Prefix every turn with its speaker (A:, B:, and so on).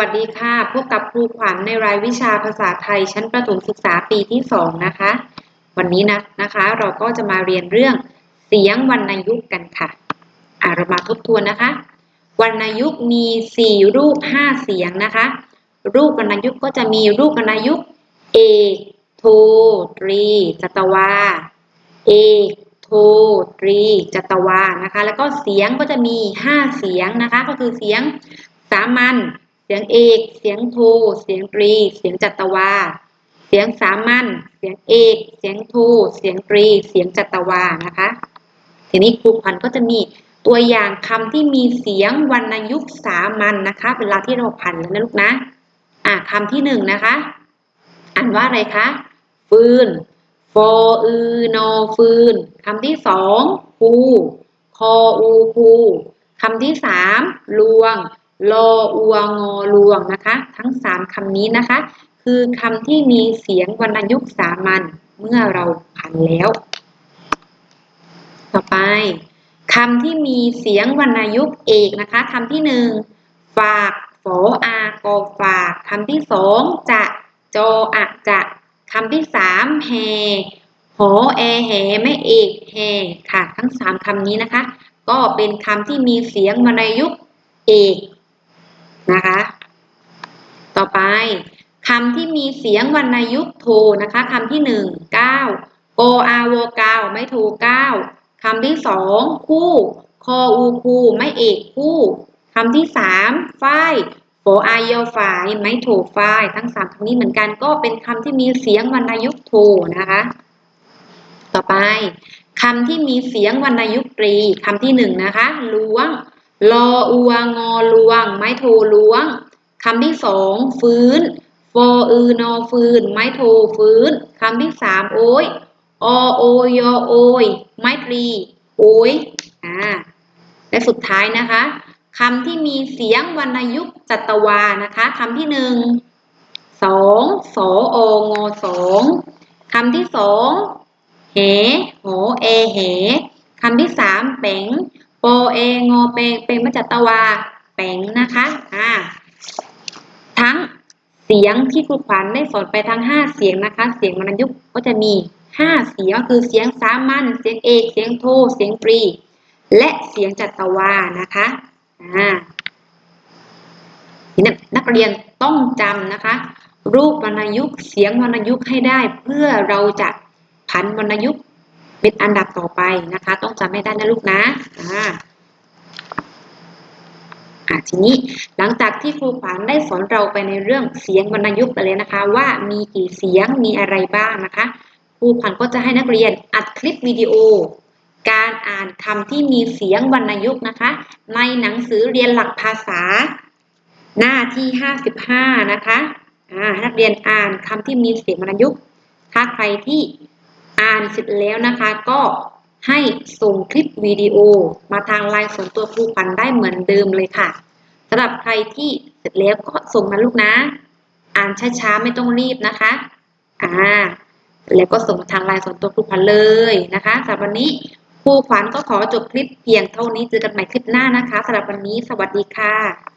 A: วัสดีค่ะ พบกับครูขวัญในรายวิชาภาษาไทย ชั้นประถมศึกษาปีที่สองนะคะ วันนี้นะนะคะเราก็จะมาเรียนเรื่องเสียงวรรณยุกต์กันค่ะอ่าเรามาทบทวนนะคะ วรรณยุกต์มีสี่รูปห้าเสียงนะคะ รูปวรรณยุกต์ก็จะมีรูปวรรณยุกต์เอกโทตรีจัตวาเอกโทตรีจัตวานะคะ แล้วก็เสียงก็จะมีห้าเสียงนะคะ ก็คือเสียงสามัญ สียงเอก เสียงโท เสียงตรี เสียงจัตวา เสียงสามัญ เสียงเอก เสียงโท เสียงตรี เสียงจัตวา นะคะ ทีนี้ครูขวัญก็จะมีตัวอย่างคำที่มีเสียงวรรณยุกต์สามัญนนะคะ เวลาที่เราพันแล้วนะลูกนะ อ่าคำที่หนึ่งนะคะ อ่านว่าอะไรคะ ฟืนฟออือนอฟืนคำที่สองภูคออูภูคำที่สามลวง ลออัวงอลวงนะคะ ทั้งสามคำนี้นะคะ คือคำที่มีเสียงวรรณยุกต์สามัญเมื่อเราพันแล้ว ต่อไปคำที่มีเสียงวรรณยุกต์เอกนะคะคำที่หนึ่งฝากฝออากอฝากคำที่สองจะจออะจะคำที่สามแฮหอแอแหไม่เอกแฮค่ะ ทั้งสามคำนี้นะคะ ก็เป็นคำที่มีเสียงวรรณยุกต์เอก นะคะ ต่อไปคำที่มีเสียงวรรณยุกต์โทนะคะคำที่หนึ่งเก้าโกอาโวเก้าไม่โทเก้าคำที่สองคู่คออูคูไม่เอกคู่คำที่สามฝ้ายโฟอายอฝ่ายไม่โทฝ้ายทั้งสามคำนี้เหมือนกันก็เป็นคำที่มีเสียงวรรณยุกต์โทนะคะ ต่อไปคำที่มีเสียงวรรณยุกต์ตรีคำที่หนึ่งนะคะล้วง ลออัวงอลวง ไม้โทล้วงคำที่สองฟื้นฟออือนอฟื้นไม้โทฟื้นคำที่สามโอ้ยอโอยอโอยไม้ตรีโอ้ยอ่าและสุดท้ายนะคะคำที่มีเสียงวรรณยุกต์จัตวานะคะคำที่หนึ่งสองสอองอสองคำที่สองเหหอเอเหคำที่สามแป๋ง โปเองอเปงเป็นมจัตวาแปงนะคะอ่าทั้งเสียงที่ครูขวัญได้สอนไปทั้งห้าเสียงนะคะ เสียงวรรณยุกต์ก็จะมีห้าเสียงก็คือเสียงสามัญเสียงเอก เสียงโท เสียงตรี และเสียงจัตวานะคะอ่านักเรียนต้องจำนะคะ รูปวรรณยุกต์เสียงวรรณยุกต์ให้ได้เพื่อเราจะผันวรรณยุกต์ เป็นอันดับต่อไปนะคะ ต้องจำให้ได้นะลูกนะอ่าทีนี้หลังจากที่ครูขวัญได้สอนเราไปในเรื่องเสียงวรรณยุกต์ไปเลยนะคะ ว่ามีกี่เสียงมีอะไรบ้างนะคะ ครูขวัญก็จะให้นักเรียนอัดคลิปวิดีโอ การอ่านคำที่มีเสียงวรรณยุกต์นะคะ ในหนังสือเรียนหลักภาษา หน้าที่ 55 นะคะอ่านักเรียนอ่านคำที่มีเสียงวรรณยุกต์ถ้าใครที่ อ่านเสร็จแล้วนะคะ ก็ให้ส่งคลิปวิดีโอมาทางไลน์ส่วนตัวครูขวัญได้เหมือนเดิมเลยค่ะสำหรับใครที่เสร็จแล้วก็ส่งมาลูกนะ อ่านช้าๆไม่ต้องรีบนะคะ อ่า แล้วก็ส่งทางไลน์ส่วนตัวครูขวัญเลยนะคะสำหรับวันนี้ครูขวัญก็ขอจบคลิปเพียงเท่านี้เจอกันใหม่คลิปหน้านะคะสำหรับวันนี้สวัสดีค่ะ